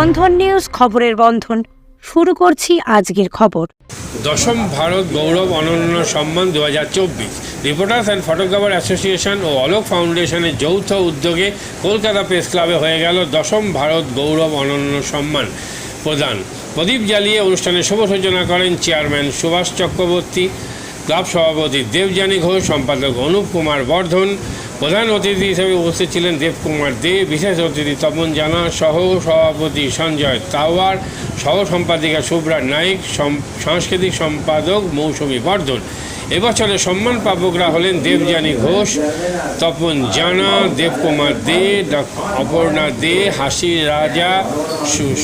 বন্ধন news খবরের বন্ধন। শুরু করছি আজকের খবর। দশম ভারত গৌরব অনন্য সম্মান দু হাজার চব্বিশ। রিপোর্টার্স অ্যান্ড ফটোগ্রাফার অ্যাসোসিয়েশন ও অলোক ফাউন্ডেশনের যৌথ উদ্যোগে কলকাতা প্রেস ক্লাবে হয়ে গেল দশম ভারত গৌরব অনন্য সম্মান প্রদান। প্রদীপ জ্বালিয়ে অনুষ্ঠানে শুভ সূচনা করেন চেয়ারম্যান সুভাষ চক্রবর্তী। ক্লাব সভাপতি দেবযানী ঘোষ, সম্পাদক অনুপ কুমার বর্ধন, প্রধান অতিথি হিসেবে উপস্থিত ছিলেন দেবকুমার দে, বিশেষ অতিথি তপন জানা সহ সভাপতি সঞ্জয় তাওয়ার, সহ সম্পাদিকা শুভ্রা নাইক সাংস্কৃতিক সম্পাদক মৌসুমী বর্ধন। এবছরের সম্মান প্রাপকরা হলেন দেবযানী ঘোষ, তপন জানা, দেবকুমার দে Aparna De, Hasi Raja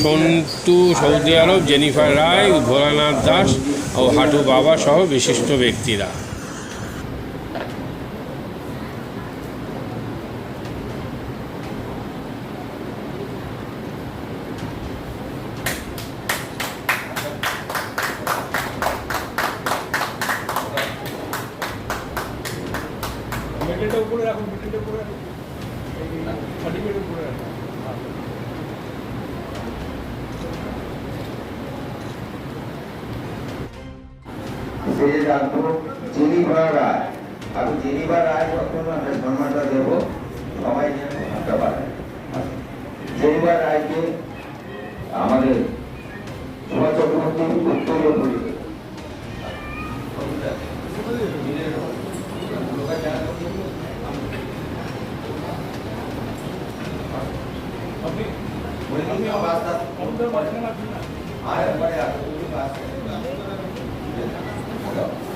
Santu Saudi Arab, Jennifer Roy, Bholanath Das ও হাটু বাবা সহ বিশিষ্ট ব্যক্তিরা মেটেলটা উপরে রাখুন মেটেলটা উপরে রাখুন সার্টিফিকেট উপরে রাখুন স্টেজে রাখব জেনিভা রায়। আমি জেনিভা রায় যখন আমরা সম্মানটা দেবো? সবাই যেন হাতটা বাড়ায়। জেনিভা রায়কে আমাদের সুভাষ চক্রবর্তী উত্তরীয় না আর একবারে আসুন go.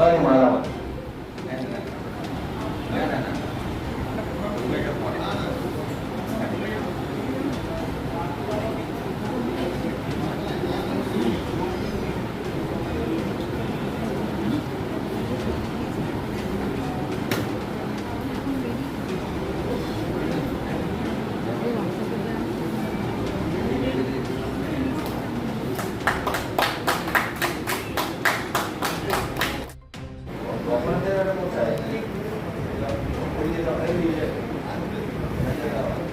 সরি সরি ওই যে ওই যে যাত্রা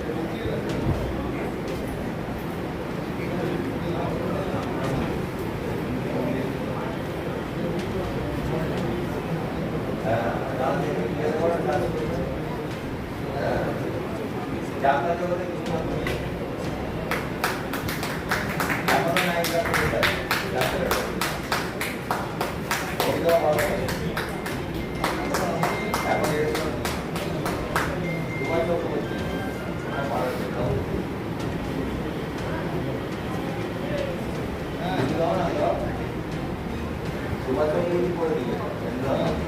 সুভাষ চক্রবর্তী করে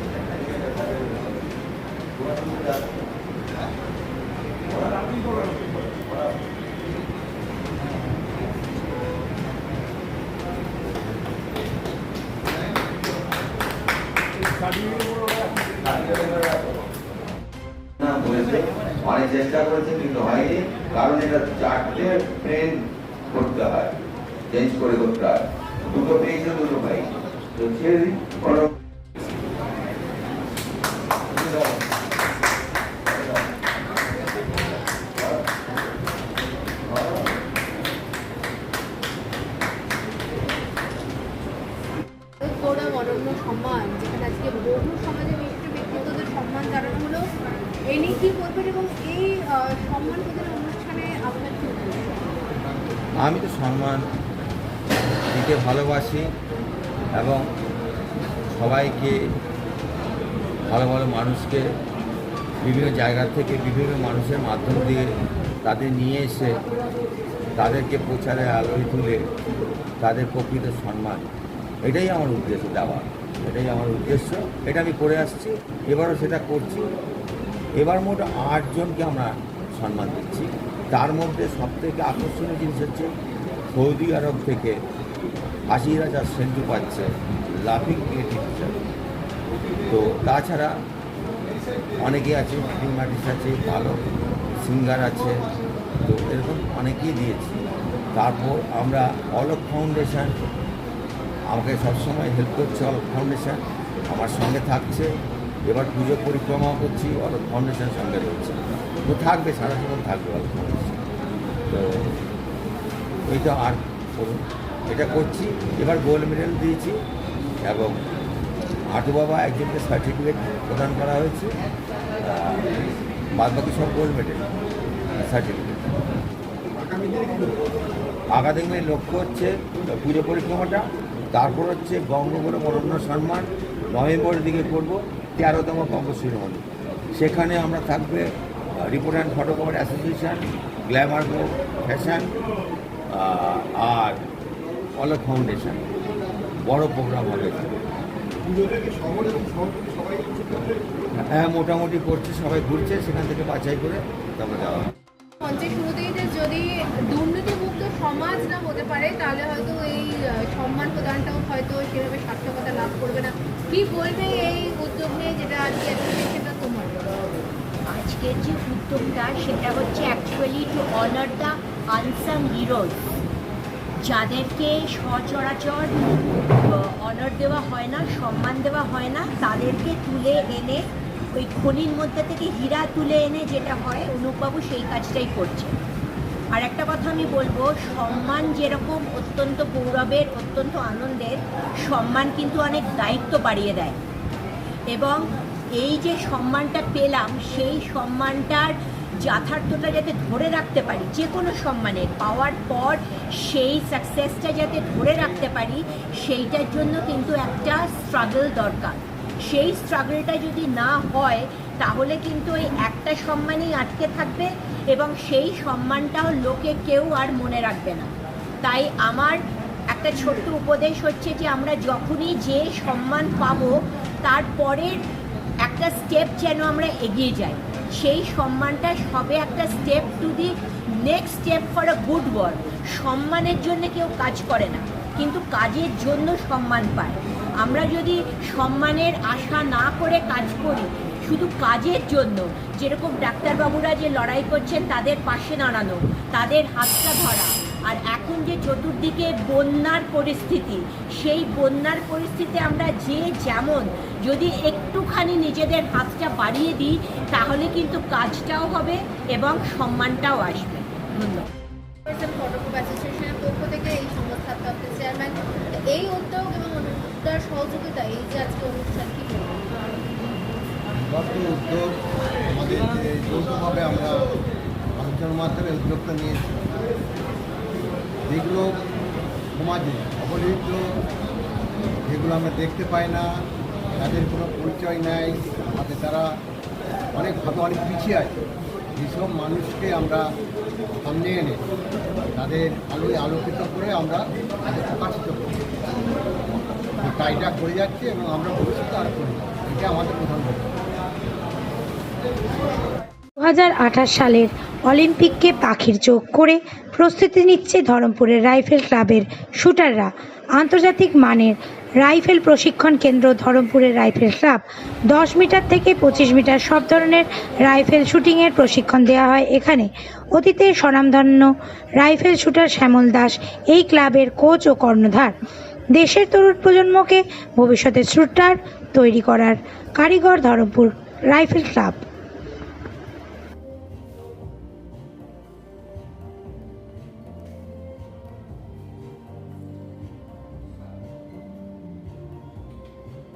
তো ছেড়ে বিভিন্ন জায়গা থেকে বিভিন্ন মানুষের মাধ্যম দিয়ে তাদের নিয়ে এসে তাদেরকে প্রচারে আলোয় তুলে তাদের প্রকৃত সম্মান। এটাই আমার উদ্দেশ্য দেওয়া। এটাই আমার উদ্দেশ্য। এটা আমি করে আসছি, এবারও সেটা করছি। এবার মোট আটজনকে আমরা সম্মান দিচ্ছি। তার মধ্যে সবথেকে আকর্ষণীয় জিনিস হচ্ছে, সৌদি আরব থেকে আশি হাজার সেন্টু পাচ্ছে লাফিং ক্রিয়েটিভ তো তাছাড়া অনেকে আছে ম্যাথমেটিক্স আছে, ভালো সিঙ্গার আছে, তো এরকম অনেকেই দিয়েছি। তারপর আমরা অলোক ফাউন্ডেশন আমাকে সবসময় হেল্প করছে অলোক ফাউন্ডেশন আমার সঙ্গে থাকছে। এবার পুজো পরিক্রমাও করছি, অলোক ফাউন্ডেশন সঙ্গে রয়েছে। তো থাকবে, সারা জীবন থাকবে অলোক ফাউন্ডেশন তো এইটা আর করুন। এটা করছি, এবার গোল্ড মেডেল দিয়েছি এবং হাটু বাবা একজনকে সার্টিফিকেট প্রদান করা হয়েছে বাদ বাকি সব গোল্ড মেডেল সার্টিফিকেট আগামী লক্ষ্য হচ্ছে পুজো পরিক্রমাটা, তারপর হচ্ছে বঙ্গবন্ধু অরণ্য সম্মান নভেম্বরের দিকে করব তেরোতম বঙ্গশ্রীমণি সেখানে আমরা থাকবে report and photographer association glamour fashion R Alok foundation বড় প্রোগ্রাম হবে। শহর হ্যাঁ মোটামুটি করছে সবাই ঘুরছে সেখান থেকে বাছাই করে তারপরে যাওয়া। মঞ্চের শুরুতেই যে যদি দুর্নীতিমুক্ত সমাজ না হতে পারে তাহলে হয়তো এই সম্মান প্রদানটাও হয়তো সেভাবে সার্থকতা লাভ করবে না। কি বলবে এই উদ্যোগ নিয়ে যেটা আজকে সেটা তোমার? আজকের যে উদ্যোগটা সেটা হচ্ছে actually to honour the unsung heroes যাদেরকে সচরাচর অনার দেওয়া হয় না, সম্মান দেওয়া হয় না, তাদেরকে তুলে এনে, ওই খনির মধ্যে থেকে হীরা তুলে এনে যেটা হয়, অনুপবাবু সেই কাজটাই করছে। আর একটা কথা আমি বলব, সম্মান যেরকম অত্যন্ত গৌরবের, অত্যন্ত আনন্দের, সম্মান কিন্তু অনেক দায়িত্ব বাড়িয়ে দেয়। এবং এই যে সম্মানটা পেলাম, সেই সম্মানটার যথার্থতা যাতে ধরে রাখতে পারি, যে কোনো সম্মানের পাওয়ার পর সেই সাকসেসটা যাতে ধরে রাখতে পারি, সেইটার জন্য কিন্তু একটা স্ট্রাগল দরকার। সেই স্ট্রাগলটা যদি না হয়, তাহলে কিন্তু ওই একটা সম্মানই আটকে থাকবে এবং সেই সম্মানটাও লোকে কেউ আর মনে রাখবে না। তাই আমার একটা ছোট্ট উপদেশ হচ্ছে যে, আমরা যখনই যে সম্মান পাবো, তারপরের একটা স্টেপ যেন আমরা এগিয়ে যাই। সেই সম্মানটা সবে একটা step to the next step for a good work সম্মানের জন্য কেউ কাজ করে না, কিন্তু কাজের জন্য সম্মান পায়। আমরা যদি সম্মানের আশা না করে কাজ করি, শুধু কাজের জন্য, যেরকম ডাক্তারবাবুরা যে লড়াই করছেন, তাদের পাশে দাঁড়ানো, তাদের হাতটা ধরা, আর এখন যে চতুর্দিকে বন্যার পরিস্থিতি, সেই বন্যার পরিস্থিতিতে আমরা যে যেমন যদি একটুখানি নিজেদের হাতটা বাড়িয়ে দিই তাহলে কিন্তু কাজটাও হবে এবং সম্মানটাও আসবে। ধন্যবাদ। ফটোগ্রাফ অ্যাসোসিয়েশনের পক্ষ থেকে এই সংস্থার তত্ত্বের চেয়ারম্যান এই উদ্যোগ এবং সহযোগিতা এই যে আজকে অনুষ্ঠান কি উদ্যোগ আমাদের যৌথভাবে আমরা আলোচনার মাধ্যমে উদ্যোগটা নিয়েছি। যেগুলো সমাজে অবহেলিত যেগুলো আমরা দেখতে পাই না তাদের কোনো পরিচয় নেই আমাদের তারা অনেকভাবে অনেক পিছিয়ে আছে। যেসব মানুষকে আমরা সামনে এনে তাদের আলোয় আলোকিত করে আমরা তাদের প্রকাশিত করি কাজটা করে যাচ্ছে এবং আমরা ভবিষ্যতে আরও করি এটা আমাদের প্রধান দু সালের অলিম্পিককে পাখির চোখ করে প্রস্তুতি নিচ্ছে ধরমপুরের রাইফেল ক্লাবের শুটাররা। আন্তর্জাতিক মানের রাইফেল প্রশিক্ষণ কেন্দ্র ধরমপুরের রাইফেল ক্লাব। দশ মিটার থেকে পঁচিশ মিটার সব ধরনের রাইফেল শুটিংয়ের প্রশিক্ষণ দেওয়া হয় এখানে। অতীতে স্বনামধন্য রাইফেল শুটার শ্যামল দাস এই ক্লাবের কোচ ও কর্ণধার। দেশের তরুণ প্রজন্মকে ভবিষ্যতের শুটার তৈরি করার কারিগর ধরমপুর রাইফেল ক্লাব।